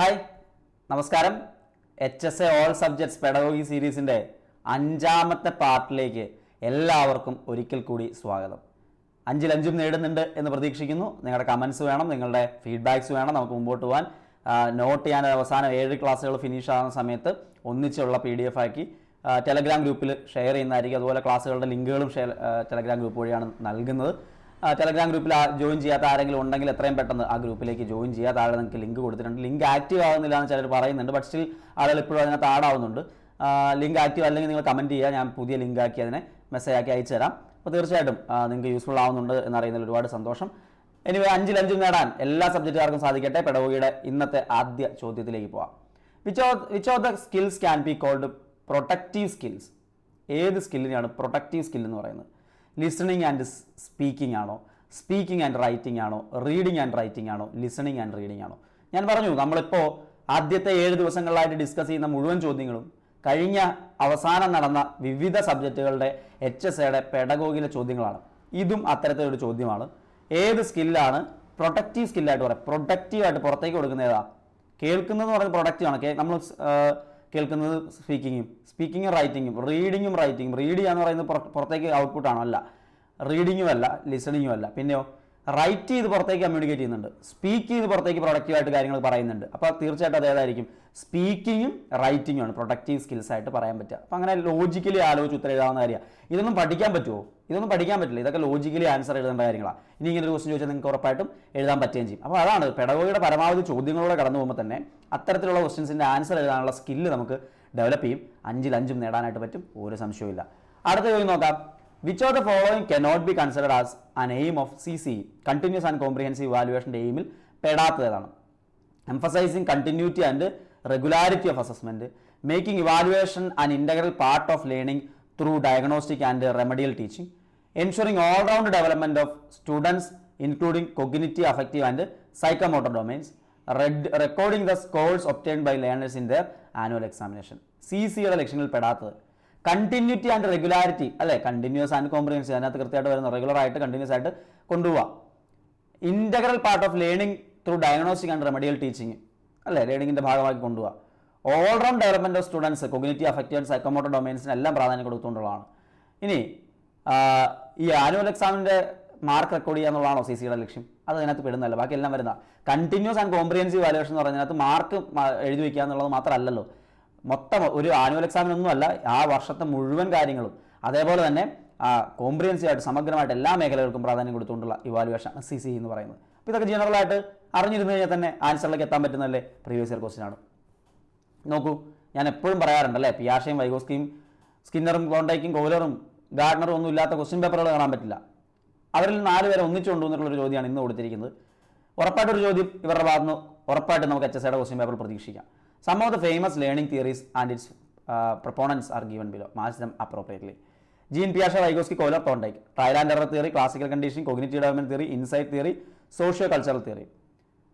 Hi. നമസ്കാരം. H S A all subjects pedagogy സീരീസിന്റെ അഞ്ചാമത്തെ പാർട്ടിലേക്ക് എല്ലാവർക്കും ഒരിക്കൽ കൂടി സ്വാഗതം. അഞ്ചിലഞ്ചും നേടുന്നുണ്ട് എന്ന് പ്രതീക്ഷിക്കുന്നു. നിങ്ങളുടെ കമൻസ് വേണം നിങ്ങളുടെ ഫീഡ്ബാക്സ് വേണം. നമുക്ക് മുമ്പോട്ട് പോകാൻ. നോട്ട് ചെയ്യാൻ അവസാനം ഏഴ് ക്ലാസ്സുകൾ ഫിനിഷ് ആകുന്ന സമയത്ത് ഒന്നിച്ചുള്ള പി ഡി എഫ് ആക്കി ടെലഗ്രാം ഗ്രൂപ്പിൽ ഷെയർ ചെയ്യുന്നതായിരിക്കും. അതുപോലെ ക്ലാസ്സുകളുടെ ലിങ്കുകളും ഷെയർ ടെലഗ്രാം ഗ്രൂപ്പ് വഴിയാണ് നൽകുന്നത്. ടെലഗ്രാം ഗ്രൂപ്പിൽ ജോയിൻ ചെയ്യാത്ത ആരെങ്കിലും ഉണ്ടെങ്കിൽ എത്രയും പെട്ടെന്ന് ആ ഗ്രൂപ്പിലേക്ക് ജോയിൻ ചെയ്യുക താഴെ നിങ്ങൾക്ക് ലിങ്ക് കൊടുത്തിട്ടുണ്ട്. ലിങ്ക് ആക്റ്റീവ് ആകുന്നില്ല എന്ന് ചിലർ പറയുന്നുണ്ട്. ബട്ട് സ്റ്റിൽ ആളുകൾ ഇപ്പോഴും അതിനകത്ത് ആഡ് ആവുന്നുണ്ട് ലിങ്ക് ആക്റ്റീവ് അല്ലെങ്കിൽ നിങ്ങൾ കമന്റ് ചെയ്യുക. ഞാൻ പുതിയ ലിങ്ക് ആക്കി അതിനെ മെസ്സേജ് ആക്കി അയച്ചു തരാം. അപ്പോൾ തീർച്ചയായിട്ടും നിങ്ങൾക്ക് യൂസ്ഫുൾ ആവുന്നുണ്ട് എന്നറിയുന്നതിൽ ഒരുപാട് സന്തോഷം. എനിവേ അഞ്ചിൽ അഞ്ചും നേടാൻ എല്ലാ സബ്ജക്റ്റുകാർക്കും സാധിക്കട്ടെ. പെടവുകയുടെ ഇന്നത്തെ ആദ്യ ചോദ്യത്തിലേക്ക് പോവാം. Which of which of the skills can be called protective skills ഏത് സ്കില്ലിനെയാണ് പ്രൊട്ടക്റ്റീവ് സ്കിൽ എന്ന് പറയുന്നത്? ലിസണിങ് ആൻഡ് സ്പീക്കിംഗ് ആണോ? സ്പീക്കിംഗ് ആൻഡ് റൈറ്റിംഗ് ആണോ? റീഡിംഗ് ആൻഡ് റൈറ്റിംഗ് ആണോ? ലിസണിങ് ആൻഡ് റീഡിംഗ് ആണോ? ഞാൻ പറഞ്ഞു നമ്മളിപ്പോൾ ആദ്യത്തെ ഏഴ് ദിവസങ്ങളിലായിട്ട് ഡിസ്കസ് ചെയ്യുന്ന മുഴുവൻ ചോദ്യങ്ങളും കഴിഞ്ഞ അവസാനം നടന്ന വിവിധ സബ്ജക്റ്റുകളുടെ എച്ച് എസ് എയുടെ പെഡഗോഗിലെ ചോദ്യങ്ങളാണ്. ഇതും അത്തരത്തിലൊരു ചോദ്യമാണ്. ഏത് സ്കില്ലാണ് പ്രൊട്ടക്റ്റീവ് സ്കില്ലായിട്ട് പറയാം? പ്രൊട്ടക്റ്റീവായിട്ട് പുറത്തേക്ക് കൊടുക്കുന്ന ഏതാ? കേൾക്കുന്നതെന്ന് പറയുന്നത് പ്രൊഡക്റ്റീവാണ് നമ്മൾ കേൾക്കുന്നത് സ്പീക്കിങ്ങും സ്പീക്കിങ്ങും റൈറ്റിങ്ങും റീഡിങ്ങും റൈറ്റിങ്ങും. റീഡ് ചെയ്യാന്ന് പറയുന്നത് പുറ- പുറത്തേക്ക് ഔട്ട്പുട്ടാണോ? അല്ല. റീഡിങ്ങും അല്ല ലിസണിങ്ങും അല്ല. പിന്നെയോ? റൈറ്റ് ചെയ്ത് പുറത്തേക്ക് കമ്മ്യൂണിക്കേറ്റ് ചെയ്യുന്നുണ്ട്. സ്പീക്ക് ചെയ്ത് പുറത്തേക്ക് പ്രൊഡക്റ്റീവായിട്ട് കാര്യങ്ങൾ പറയുന്നുണ്ട്. അപ്പോൾ തീർച്ചയായിട്ടും അതേതായിരിക്കും സ്പീക്കിങ്ങും റൈറ്റിങ്ങും ആണ്. പ്രൊഡക്റ്റീവ് സ്കിൽസ് ആയിട്ട് പറയാൻ പറ്റുക. അപ്പോൾ അങ്ങനെ ലോജിക്കലി ആലോചിച്ച് ഉത്തരം എഴുതാവുന്ന കാര്യമാണ്. ഇതൊന്നും പഠിക്കാൻ പറ്റുമോ ഇതൊന്നും പഠിക്കാൻ പറ്റില്ല. ഇതൊക്കെ ലോജിക്കലി ആൻസർ എഴുതേണ്ട കാര്യങ്ങളാണ് ഇനി ഇങ്ങനെ ഒരു ക്വസ്റ്റൻ ചോദിച്ചാൽ നിങ്ങൾക്ക് ഉറപ്പായിട്ടും എഴുതാൻ പറ്റുകയും ചെയ്യും. അപ്പോൾ അതാണ് പെടവോയുടെ പരമാവധി ചോദ്യങ്ങളോടെ കടന്നു പോകുമ്പോൾ തന്നെ അത്തരത്തിലുള്ള ക്വസ്റ്റ്യൻസിന്റെ ആൻസർ എഴുതാനുള്ള സ്കില്ല് നമുക്ക് ഡെവലപ്പ് ചെയ്യും. അഞ്ചിൽ അഞ്ചും നേടാനായിട്ട് പറ്റും. ഒരു സംശയവും ഇല്ല അടുത്ത ചോദ്യം നോക്കാം. Which of the following cannot be considered as an aim of C C continuous and comprehensive വാലുവേഷന്റെ എയിമിൽ പെടാത്തതാണ് emphasizing continuity and regularity of assessment, making evaluation an integral part of learning through diagnostic and remedial teaching, ensuring all-round development of students including cognitive, affective and psychomotor domains, red- recording the scores obtained by learners in their annual examination. C സിയുടെ ലക്ഷ്യങ്ങളിൽ പെടാത്തത് continuity and regularity അല്ലെ? Continuous and comprehensive അതിനകത്ത് കൃത്യമായിട്ട് വരുന്ന regular ആയിട്ട് continuous ആയിട്ട് കൊണ്ടുപോവാം. Integral part of learning through diagnostic and remedial teaching അല്ലേ? ലേണിംഗിന്റെ ഭാഗമാക്കി കൊണ്ടുപോവാം. All round development of students cognitive affective psychomotor ഡൊമൈൻസിന് എല്ലാം പ്രാധാന്യം കൊടുത്തുകൊണ്ടുള്ളതാണ്. ഇനി ഈ ആനുവൽ എക്സാമിന്റെ മാർക്ക് റെക്കോർഡ് ചെയ്യുക എന്നുള്ളതാണോ സി സിയുടെ ലക്ഷ്യം? അത് അതിനകത്ത് പെടുന്നതല്ല. ബാക്കി എല്ലാം വരുന്ന കണ്ടിന്യൂസ് ആൻഡ് കോംപ്രിഹെൻസീവ് വാലുവേഷൻ എന്ന് പറയുന്നതിനകത്ത് മാർക്ക് എഴുതി വയ്ക്കുക എന്നുള്ളത് മാത്രമല്ലല്ലോ. മൊത്തം ഒരു ആനുവൽ എക്സാമിനൊന്നും അല്ല ആ വർഷത്തെ മുഴുവൻ കാര്യങ്ങളും. അതേപോലെ തന്നെ കോംപ്രിഹെൻസീവ് ആയിട്ട് സമഗ്രമായിട്ട് എല്ലാ മേഖലകൾക്കും പ്രാധാന്യം കൊടുത്തുകൊണ്ടുള്ള ഇവാലുവേഷൻ സി സി എന്ന് പറയുന്നത്. അപ്പോൾ ഇതൊക്കെ ജനറൽ ആയിട്ട് അറിഞ്ഞിരുന്നു കഴിഞ്ഞാൽ തന്നെ ആൻസറിലേക്ക് എത്താൻ പറ്റുന്നതല്ലേ? പ്രീവിയസ് ഇയർ ക്വസ്റ്റ്യൻ ആണ്. നോക്കൂ ഞാൻ എപ്പോഴും പറയാറുണ്ട് അല്ലേ? പിയാഷയും വൈഗോസ്കിയും സ്കിന്നറും കോണ്ടൈക്കും കോലറും ഗാർഡനറും ഒന്നും ഇല്ലാത്ത ക്വസ്റ്റ്യൻ പേപ്പറുകൾ കാണാൻ പറ്റില്ല. അവരിൽ നാല് പേരെ ഒന്നിച്ചു കൊണ്ടുവന്നിട്ടുള്ളൊരു ചോദ്യമാണ് ഇന്ന് കൊടുത്തിരിക്കുന്നത്. ഉറപ്പായിട്ടൊരു ചോദ്യം ഇവരുടെ ഭാഗത്ത് നിന്ന് ഉറപ്പായിട്ട് നമുക്ക് എച്ച് എസ് ഐയുടെ ക്വസ്റ്റ്യൻ പേപ്പർ പ്രതീക്ഷിക്കാം. Some of the famous learning theories and its proponents are given below match them appropriately Jean പിയാഷ Vygotsky Kohler Thorndike trial and error theory classical condition cognitive development theory insight theory socio cultural theory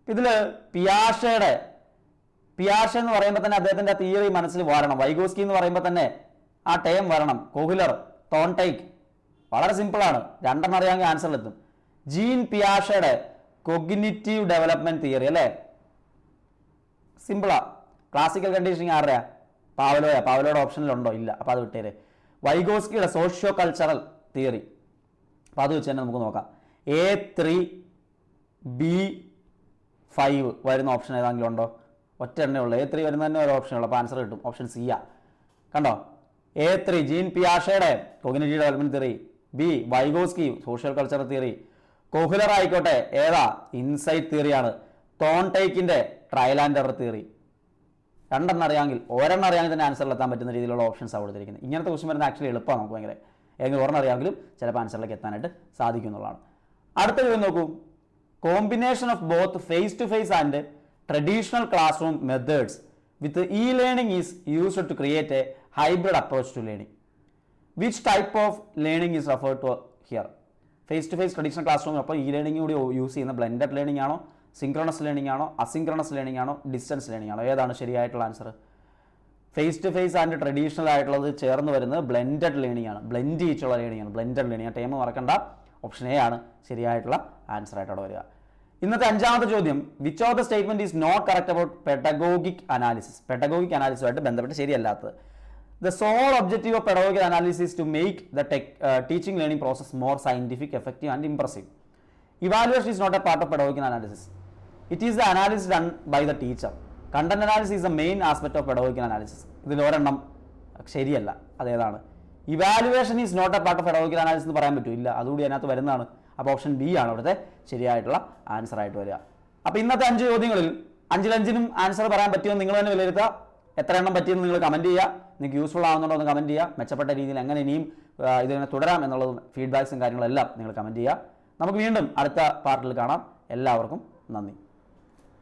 ഇതിൽ പിയാഷയുടെ പിയാഷ എന്ന് പറയുമ്പോൾ തന്നെ അദ്ദേഹത്തിന്റെ theory മനസ്സിൽ വരണം. Vygotsky എന്ന് പറയുമ്പോൾ തന്നെ ആ ടേം വരണം. കോഹ്ലർ തോൺടൈക്ക് വളരെ സിമ്പിളാണ് രണ്ടെണ്ണം അറിയാമെങ്കിൽ ആൻസറിലെത്തും ജീൻ പിയാഷയുടെ കൊഗ്നിറ്റീവ് ഡെവലപ്മെന്റ് തിയറി അല്ലേ? സിമ്പിളാ ക്ലാസിക്കൽ കണ്ടീഷനിങ് ആരുടെയാ? പാവലോയാ. പാവലോയുടെ ഓപ്ഷനിലുണ്ടോ ഇല്ല. അപ്പോൾ അത് വിട്ടേര്. വൈഗോസ്കിയുടെ സോഷ്യോ കൾച്ചറൽ തിയറി അപ്പോൾ അത് വെച്ച് തന്നെ നമുക്ക് നോക്കാം. എ ത്രീ ബി ഫൈവ് വരുന്ന ഓപ്ഷൻ ഏതെങ്കിലും ഉണ്ടോ? ഒറ്റ എണ്ണേ ഉള്ളൂ. എ ത്രീ വരുന്ന തന്നെ ഒരു ഓപ്ഷൻ ഉള്ളൂ. അപ്പോൾ ആൻസർ കിട്ടും. ഓപ്ഷൻ സി ആ കണ്ടോ? A three Jean പിയാഷയുടെ cognitive development theory B Vygotsky social culture theory Kohler ആയിക്കോട്ടെ. ഏതാ? ഇൻസൈറ്റ് തിയറിയാണ് തോൺടൈക്കിന്റെ ട്രയൽ ആൻഡ് എറർ തിയറി രണ്ടെണ്ണം അറിയാമെങ്കിൽ ഒരെണ്ണം അറിയാമെങ്കിൽ തന്നെ ആൻസറിൽ എത്താൻ പറ്റുന്ന രീതിയിലുള്ള ഓപ്ഷൻസ് ആണ് കൊടുത്തിരിക്കുന്നത്. ഇങ്ങനത്തെ ക്വസ്റ്റ്യൻ വരുന്ന ആക്ച്വലി എളുപ്പമാണ് നമുക്ക് ഭയങ്കര. ഏതെങ്കിലും ഒരെണ്ണം അറിയാമെങ്കിലും ചിലപ്പോൾ ആൻസറിലേക്ക് എത്താനായിട്ട് സാധിക്കും എന്നുള്ളതാണ്. അടുത്ത ചോദ്യം നോക്കൂ. Combination of both face to face and traditional classroom methods with e learning is used to create a hybrid approach to learning which type of learning is referred to here face to face traditional classroom അപ്പോൾ e learning കൂടി use ചെയ്യുന്ന blended learning ആണോ? Synchronous learning ആണോ? Asynchronous learning ആണോ? Distance learning ആണോ? ഏതാണ് ശരിയായിട്ടുള്ള answer face to face and traditional ആയിട്ടുള്ളത് ചേർന്ന് വരുന്നത് ബ്ലെൻഡഡ് ലേണിംഗ് ആണ്. ബ്ലെൻഡ് ചെയ്യിച്ചുള്ള ലേണിംഗ് ആണ്. ബ്ലെൻഡഡ് ലേണിംഗ് ആ ടൈം മറക്കണ്ട. ഓപ്ഷൻ എ ആണ് ശരിയായിട്ടുള്ള ആൻസർ ആയിട്ട് അവിടെ വരിക. ഇന്നത്തെ അഞ്ചാമത്തെ ചോദ്യം. Which of the statement is not correct about pedagogic analysis pedagogic അനാലിസുമായിട്ട് ബന്ധപ്പെട്ട് ശരിയല്ലാത്തത്. The sole objective of pedagogic analysis to make the tech teaching learning process more scientific effective and impressive evaluation is not a part of pedagogic analysis it is the analysis done by the teacher content analysis is the main aspect of pedagogical analysis ഇതിൽ ഒരെണ്ണം ശരിയല്ല. അതേതാണ് evaluation is not a part of pedagogical analysis എന്ന് പറയാൻ പറ്റൂ. ഇല്ല. അതുകൂടി അതിനകത്ത് വരുന്നതാണ്. അപ്പോൾ ഓപ്ഷൻ ബി ആണ് ഇവിടുത്തെ ശരിയായിട്ടുള്ള ആൻസർ ആയിട്ട് വരിക. അപ്പോൾ ഇന്നത്തെ അഞ്ച് ചോദ്യങ്ങളിൽ അഞ്ചിലഞ്ചിനും ആൻസർ പറയാൻ പറ്റുമെന്ന് നിങ്ങൾ തന്നെ വിലയിരുത്തുക. എത്ര എണ്ണം പറ്റിയെന്ന് നിങ്ങൾ കമന്റ് ചെയ്യുക. നിങ്ങൾക്ക് യൂസ്ഫുൾ ആവുന്നുണ്ടോ എന്ന് കമന്റ് ചെയ്യുക. മെച്ചപ്പെട്ട രീതിയിൽ എങ്ങനെ ഇനിയും ഇതിനെ തുടരാം എന്നുള്ളതും ഫീഡ്ബാക്സും കാര്യങ്ങളെല്ലാം നിങ്ങൾ കമന്റ് ചെയ്യുക. നമുക്ക് വീണ്ടും അടുത്ത പാർട്ടിൽ കാണാം. എല്ലാവർക്കും നന്ദി.